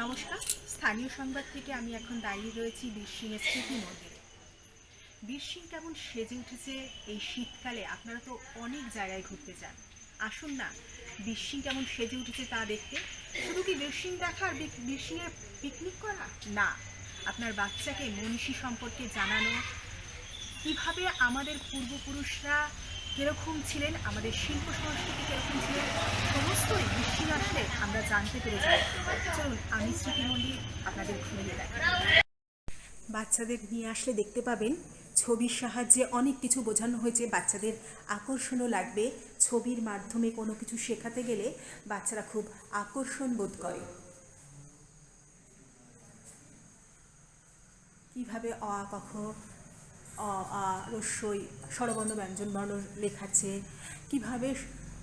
নমস্কার। স্থানীয় সংবাদ থেকে আমি এখন দাঁড়িয়ে রয়েছি বীরসিংহের স্মৃতি মন্দিরে। বীরসিং কেমন সেজে উঠেছে এই শীতকালে আপনারা তো অনেক জায়গায় ঘুরতে চান আসুন না বীরসিং কেমন সেজে উঠেছে তা দেখতে। শুধু কি বীরসিং দেখার বীরসিংয়ের পিকনিক করা? না, আপনার বাচ্চাকে মনীষী সম্পর্কে জানানো, কীভাবে আমাদের পূর্বপুরুষরা কীরকম ছিলেন আমাদের শিল্প সংস্কৃতি কীরকম ছিলেন, সমস্তই বৃষ্টি আসলে আমরা জানতে পেরে যাই চলুন, আমি স্মৃতি মন্দির আপনাদের ঘুরিয়ে দেখাই। বাচ্চাদের নিয়ে আসলে দেখতে পাবেন, ছবির সাহায্যে অনেক কিছু বোঝানো হয়েছে। বাচ্চাদের আকর্ষণও লাগবে। ছবির মাধ্যমে কোনো কিছু শেখাতে গেলে বাচ্চারা খুব আকর্ষণ বোধ করে। কীভাবে অ আ অ, আ ব্যঞ্জন বর্ণ লেখাচ্ছে। কীভাবে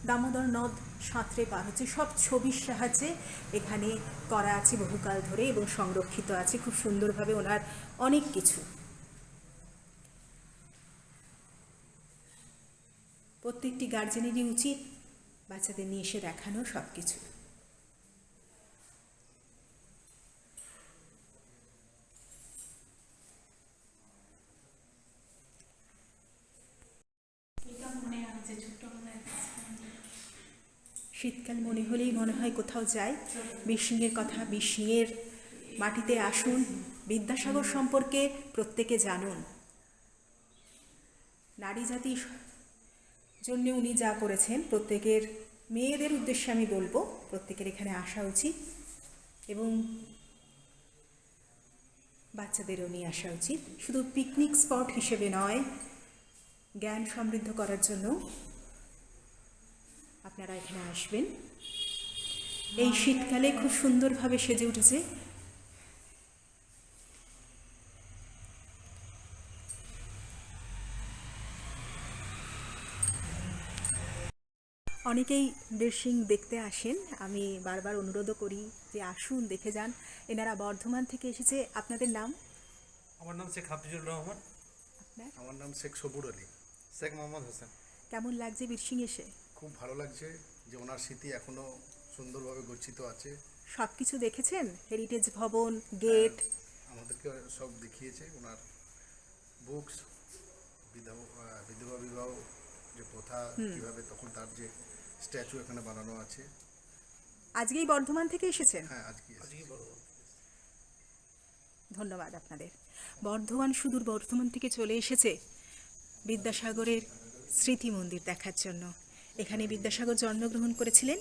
দামোদর নদ সাঁতরে পার হচ্ছে, সব ছবির সাহায্যে এখানে করা আছে, বহুকাল ধরে এবং সংরক্ষিত আছে, খুব সুন্দরভাবে ওনার অনেক কিছু। প্রত্যেকটি গার্জেনেরই উচিত বাচ্চাদের নিয়ে এসে দেখানো সব কিছু শীতকাল মনে হলেই মনে হয় কোথাও যাই। বিষ্ণের কথা বিষ্ণের মাটিতে আসুন। বিদ্যাসাগর সম্পর্কে প্রত্যেকে জানুন। নারী জাতির জন্য উনি যা করেছেন, প্রত্যেকের মেয়েদের উদ্দেশ্যে আমি বলব, প্রত্যেকের এখানে আসা উচিত এবং বাচ্চাদেরও নিয়ে আসা উচিত। শুধু পিকনিক স্পট হিসেবে নয়, জ্ঞান সমৃদ্ধ করার জন্য আপনারা এখানে আসবেন। এই শীতকালে খুব সুন্দরভাবে সেজে উঠেছে। অনেকেই বীরসিং দেখতে আসেন। আমি বারবার অনুরোধও করি যে আসুন দেখে যান। এনারা বর্ধমান থেকে এসেছে। আপনাদের নাম? আমার নাম শেখ হাফিজুর রহমান। আপনার? আমার নাম শেখ সবুর আলী। শেখ মোহাম্মদ হোসেন। কেমন লাগছে বীরসিং এসে? খুব ভালো লাগছে যে ওনার স্মৃতি এখনও সুন্দরভাবে গচ্ছিত আছে। সব কিছু দেখেছেন? হেরিটেজ ভবন গেট আমাদেরকে সব দেখিয়েছে। ওনার বুকস বিধবা বিধবা বিবাহ যে প্রথা কীভাবে তখন তার যে স্ট্যাচু এখানে বানানো আছে। আজকেই বর্ধমান থেকে এসেছেন? হ্যাঁ আজকে আজকে বড় ধন্যবাদ আপনাদের। বর্ধমান সুদূর বর্ধমান থেকে চলে এসেছে বিদ্যাসাগরের স্মৃতি মন্দির দেখার জন্য। এখানে বিদ্যাসাগর জন্মগ্রহণ করেছিলেন।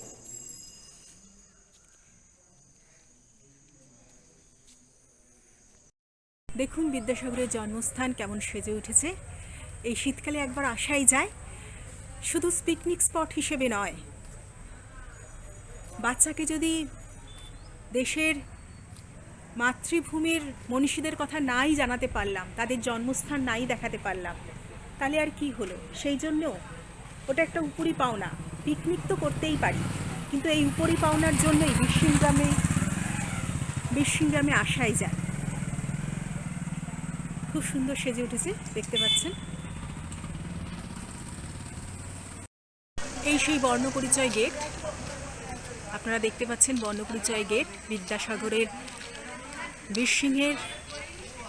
দেখুন বিদ্যাসাগরের জন্মস্থান কেমন সেজে উঠেছে। এই শীতকালে একবার আসাই যায়। শুধু পিকনিক স্পট হিসেবে নয়, বাচ্চাকে যদি দেশের মাতৃভূমির মনীষীদের কথা নাই জানাতে পারলাম, তাদের জন্মস্থান নাই দেখাতে পারলাম, তাহলে আর কি হলো? সেই জন্যও ওটা একটা উপরি পাওনা। পিকনিক তো করতেই পারি। কিন্তু এই উপরি পাওনার জন্যই বিশৃঙ্গ্রামে বিশৃঙ্গ্রামে আসাই যায়। খুব সুন্দর সেজে উঠেছে, দেখতে পাচ্ছেন। এই সেই বর্ণপরিচয় গেট। আপনারা দেখতে পাচ্ছেন বর্ণপরিচয় গেট। বিদ্যাসাগরের বীরসিংহের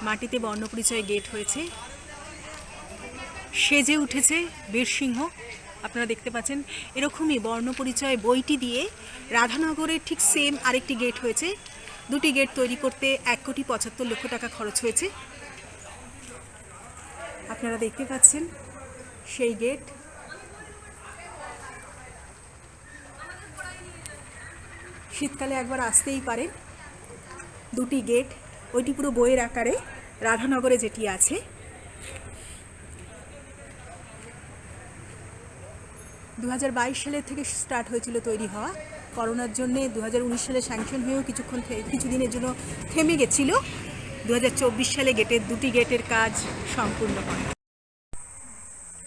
মাটিতে বর্ণপরিচয় গেট হয়েছে। সেজে উঠেছে বীরসিংহ। আপনারা দেখতে পাচ্ছেন, এরকমই বর্ণপরিচয় বইটি দিয়ে রাধানগরের ঠিক সেম আরেকটি গেট হয়েছে। দুটি গেট তৈরি করতে এক কোটি পঁচাত্তর লক্ষ টাকা খরচ হয়েছে। আপনারা দেখতে পাচ্ছেন, সেই গেট শীতকালে একবার আসতেই পারেন। দুটি গেট ওইটি পুরো বইয়ের আকারে রাধানগরে যেটি আছে। দু হাজার বাইশ সালের থেকে স্টার্ট হয়েছিল তৈরি হওয়া। করোনার জন্য দু সালে স্যাংশন হয়েও কিছুক্ষণ কিছুদিনের জন্য থেমে গেছিল। দু সালে গেটের দুটি গেটের কাজ সম্পূর্ণ হয়।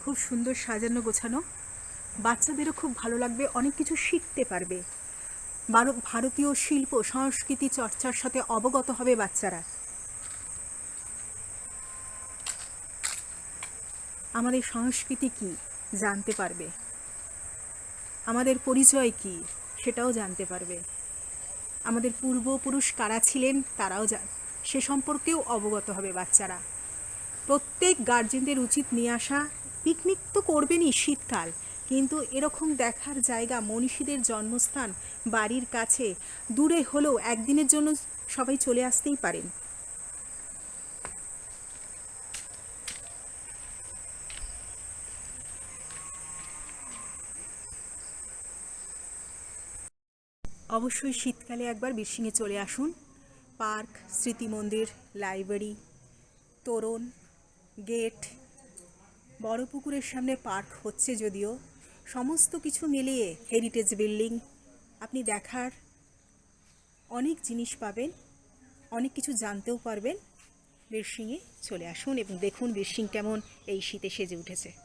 খুব সুন্দর সাজানো গোছানো। বাচ্চাদেরও খুব ভালো লাগবে, অনেক কিছু শিখতে পারবে। ভারত- ভারতীয় শিল্প, সংস্কৃতি চর্চার সাথে অবগত হবে বাচ্চারা। আমাদের সংস্কৃতি কি জানতে পারবে? আমাদের পরিচয় কি সেটাও জানতে পারবে। আমাদের পূর্বপুরুষ কারা ছিলেন তারাও জান সে সম্পর্কেও অবগত হবে বাচ্চারা। প্রত্যেক গার্জেনদের উচিত নিয়ে আসা। পিকনিক তো করবেনই শীতকাল, কিন্তু এরকম দেখার জায়গা মনীষীদের জন্মস্থান বাড়ির কাছে। দূরে হলেও একদিনের জন্য সবাই চলে আসতেই পারেন। অবশ্যই শীতকালে একবার বীরসিংহে চলে আসুন। পার্ক স্মৃতি মন্দির লাইব্রেরি, তোরণ, গেট, বড় পুকুরের সামনে পার্ক হচ্ছে যদিও। সমস্ত কিছু মিলিয়ে হেরিটেজ বিল্ডিং, আপনি দেখার অনেক জিনিস পাবেন, অনেক কিছু জানতেও পারবেন। বীরসিংহে চলে আসুন এবং দেখুন বীরসিং কেমন এই শীতে সেজে উঠেছে।